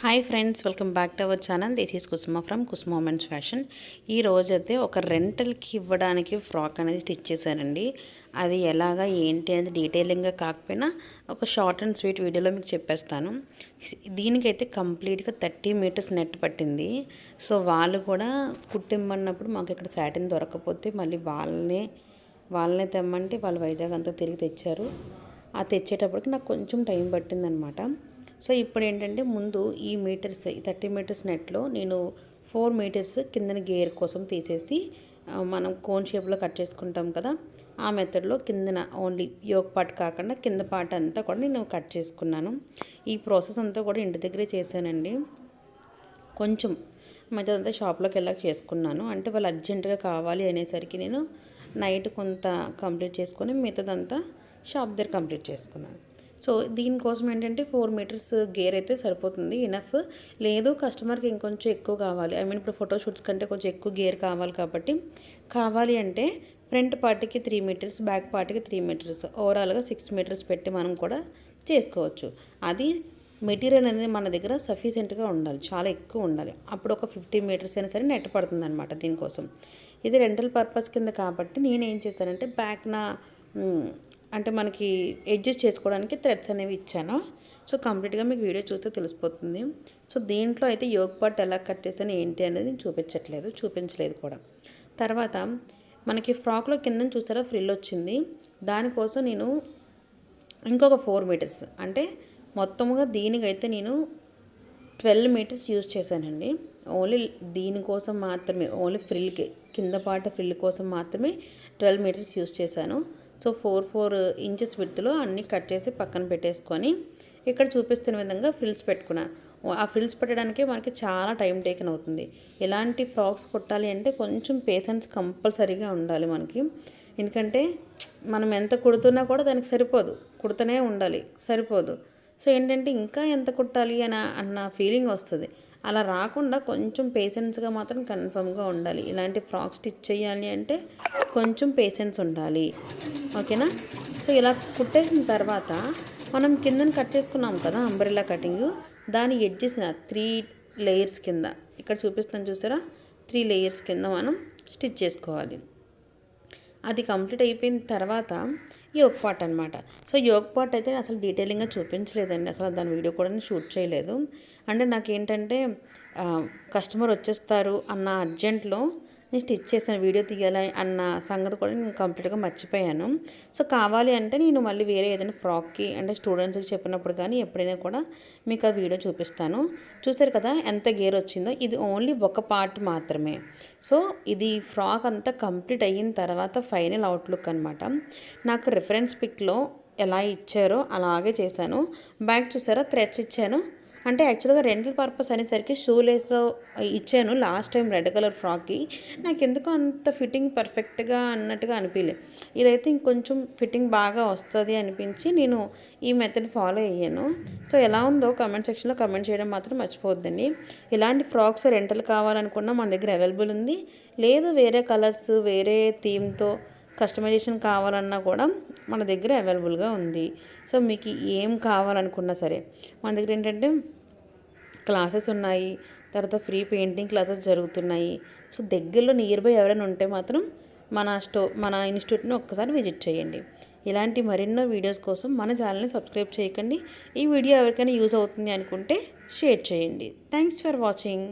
Hi friends welcome back to our channel this is Kusuma from Kusuma women's fashion ఈ రోజైతే ఒక రెంటల్కి ఇవ్వడానికి frock అనేది స్టిచ్ చేశానండి అది ఎలాగా ఏంటి అనేది డీటెయిలింగ్గా కాకపోయినా ఒక షార్ట్ అండ్ స్వీట్ వీడియోలో మీకు చెప్పేస్తాను. దీనికైతే కంప్లీట్గా థర్టీ మీటర్స్ నెట్ పట్టింది. సో వాళ్ళు కూడా కుట్టిమ్మన్నప్పుడు మాకు ఇక్కడ శాటిన్ దొరకకపోతే మళ్ళీ వాళ్ళనే వాళ్ళనే తెమ్మంటే వాళ్ళు వైజాగ్ అంతా తిరిగి తెచ్చారు. ఆ తెచ్చేటప్పటికి నాకు కొంచెం టైం పట్టిందనమాట సో ఇప్పుడు ఏంటంటే ముందు ఈ మీటర్స్ ఈ థర్టీ మీటర్స్ నెట్లో నేను ఫోర్ మీటర్స్ కిందన గేర్ కోసం తీసేసి మనం కోన్ షేప్లో కట్ చేసుకుంటాం కదా ఆ మెథడ్లో కిందన ఓన్లీ యోగ్ పార్ట్ కాకుండా కింద పార్ట్ అంతా కూడా నేను కట్ చేసుకున్నాను. ఈ ప్రాసెస్ అంతా కూడా ఇంటి దగ్గరే చేశానండి. కొంచెం మిగతాదంతా షాప్లోకి వెళ్ళాక చేసుకున్నాను. అంటే వాళ్ళు అర్జెంటుగా కావాలి అనేసరికి నేను నైట్ కొంత కంప్లీట్ చేసుకొని మిగతాదంతా షాప్ దగ్గర కంప్లీట్ చేసుకున్నాను. సో దీనికోసం ఏంటంటే ఫోర్ మీటర్స్ గేర్ అయితే సరిపోతుంది ఇనఫ్ లేదు కస్టమర్కి ఇంకొంచెం ఎక్కువ కావాలి. ఐ మీన్ ఇప్పుడు ఫోటోషూట్స్ కంటే కొంచెం ఎక్కువ గేర్ కావాలి కాబట్టి కావాలి అంటే ఫ్రంట్ పార్ట్కి త్రీ మీటర్స్ బ్యాక్ పార్ట్కి త్రీ మీటర్స్ ఓవరాల్గా సిక్స్ మీటర్స్ పెట్టి మనం కూడా చేసుకోవచ్చు. అది మెటీరియల్ అనేది మన దగ్గర సఫిషియెంట్గా ఉండాలి. చాలా ఎక్కువ ఉండాలి. అప్పుడు ఒక ఫిఫ్టీ మీటర్స్ అయినా సరే నెట్ పడుతుంది అనమాట దీనికోసం. ఇది రెంటల్ పర్పస్ కింద కాబట్టి నేను ఏం చేశానంటే బ్యాక్న అంటే మనకి అడ్జస్ట్ చేసుకోవడానికి థ్రెడ్స్ అనేవి ఇచ్చాను. సో కంప్లీట్గా మీకు వీడియో చూస్తే తెలిసిపోతుంది. సో దీంట్లో అయితే యోగ్ పార్ట్ ఎలా కట్ చేసాను ఏంటి అనేది నేను చూపించట్లేదు చూపించలేదు కూడా. తర్వాత మనకి ఫ్రాక్లో కింద చూస్తారా ఫ్రిల్ వచ్చింది. దానికోసం నేను ఇంకొక ఫోర్ మీటర్స్ అంటే మొత్తముగా దీనికైతే నేను ట్వెల్వ్ మీటర్స్ యూజ్ చేశానండి. ఓన్లీ దీనికోసం మాత్రమే ఓన్లీ ఫ్రిల్కి కింద పాట ఫ్రిల్ కోసం మాత్రమే ట్వెల్వ్ మీటర్స్ యూజ్ చేశాను. సో ఫోర్ ఫోర్ ఇంచెస్ విత్లో అన్నీ కట్ చేసి పక్కన పెట్టేసుకొని ఇక్కడ చూపిస్తున్న విధంగా ఫ్రిల్స్ పెట్టుకున్నాను ఆ ఫ్రిల్స్ పెట్టడానికే మనకి చాలా టైం టేకన్ అవుతుంది. ఎలాంటి ఫ్రాక్స్ కుట్టాలి అంటే కొంచెం పేషెన్స్ కంపల్సరీగా ఉండాలి మనకి. ఎందుకంటే మనం ఎంత కుడుతున్నా కూడా దానికి సరిపోదు. కుడుతూనే ఉండాలి. సరిపోదు. సో ఏంటంటే ఇంకా ఎంత కుట్టాలి అని అన్న ఫీలింగ్ వస్తుంది. అలా రాకుండా కొంచెం పేషెన్స్గా మాత్రం కన్ఫర్మ్గా ఉండాలి. ఇలాంటి ఫ్రాక్ స్టిచ్ చేయాలి అంటే కొంచెం పేషెన్స్ ఉండాలి. ఓకేనా? సో ఇలా కుట్టేసిన తర్వాత మనం కిందన కట్ చేసుకున్నాం కదా అంబ్రెల్లా కటింగ్ దాని ఎడ్జెస్ త్రీ లేయర్స్ కింద. ఇక్కడ చూపిస్తాను చూసారా? త్రీ లేయర్స్ కింద మనం స్టిచ్ చేసుకోవాలి. అది కంప్లీట్ అయిపోయిన తర్వాత యోగ్ పాట్ అనమాట సో యోగ్ పాట్ అయితే అసలు డీటెయిలింగ్గా చూపించలేదండి. అసలు దాని వీడియో కూడా నేను షూట్ చేయలేదు. అంటే నాకు ఏంటంటే కస్టమర్ వచ్చేస్తారు అన్న అర్జెంట్లో నేను స్టిచ్ చేసిన వీడియో తీయాలి అన్న సంగతి కూడా నేను కంప్లీట్గా మర్చిపోయాను. సో కావాలి అంటే నేను మళ్ళీ వేరే ఏదైనా ఫ్రాక్కి అంటే స్టూడెంట్స్కి చెప్పినప్పుడు కానీ ఎప్పుడైనా కూడా మీకు ఆ వీడియో చూపిస్తాను. చూస్తారు కదా ఎంత గేర్ వచ్చిందో? ఇది ఓన్లీ ఒక పార్ట్ మాత్రమే. సో ఇది ఫ్రాక్ అంతా కంప్లీట్ అయిన తర్వాత ఫైనల్ అవుట్లుక్ అనమాట నాకు రిఫరెన్స్ పిక్లో ఎలా ఇచ్చారో అలాగే చేశాను. బ్యాక్ చూసారా? థ్రెడ్స్ ఇచ్చాను. అంటే యాక్చువల్గా రెంటల్ పర్పస్ అనేసరికి షూ లేస్లో ఇచ్చాను లాస్ట్ టైం రెడ్ కలర్ ఫ్రాక్కి. నాకు ఎందుకో అంత ఫిట్టింగ్ పర్ఫెక్ట్గా అన్నట్టుగా అనిపించలేదు ఇదైతే ఇంకొంచెం ఫిట్టింగ్ బాగా వస్తుంది అనిపించి నేను ఈ మెథడ్ ఫాలో అయ్యాను. సో ఎలా ఉందో కమెంట్ సెక్షన్లో కమెంట్ చేయడం మాత్రం మర్చిపోద్దండి ఇలాంటి ఫ్రాక్స్ రెంటల్ కావాలనుకున్నా మన దగ్గర అవైలబుల్ ఉంది. లేదు వేరే కలర్స్ వేరే థీమ్తో కస్టమైజేషన్ కావాలన్నా కూడా మన దగ్గర అవైలబుల్గా ఉంది. సో మీకు ఏం కావాలనుకున్నా సరే మన దగ్గర ఏంటంటే క్లాసెస్ ఉన్నాయి తర్వాత ఫ్రీ పెయింటింగ్ క్లాసెస్ జరుగుతున్నాయి. సో దగ్గరలో నియర్ బై ఎవరైనా ఉంటే మాత్రం మన స్టో మన ఇన్స్టిట్యూట్ని ఒక్కసారి విజిట్ చేయండి. ఇలాంటి మరెన్నో వీడియోస్ కోసం మన ఛానల్ని సబ్స్క్రైబ్ చేయకండి. ఈ వీడియో ఎవరికైనా యూజ్ అవుతుంది అనుకుంటే షేర్ చేయండి. Thanks for watching.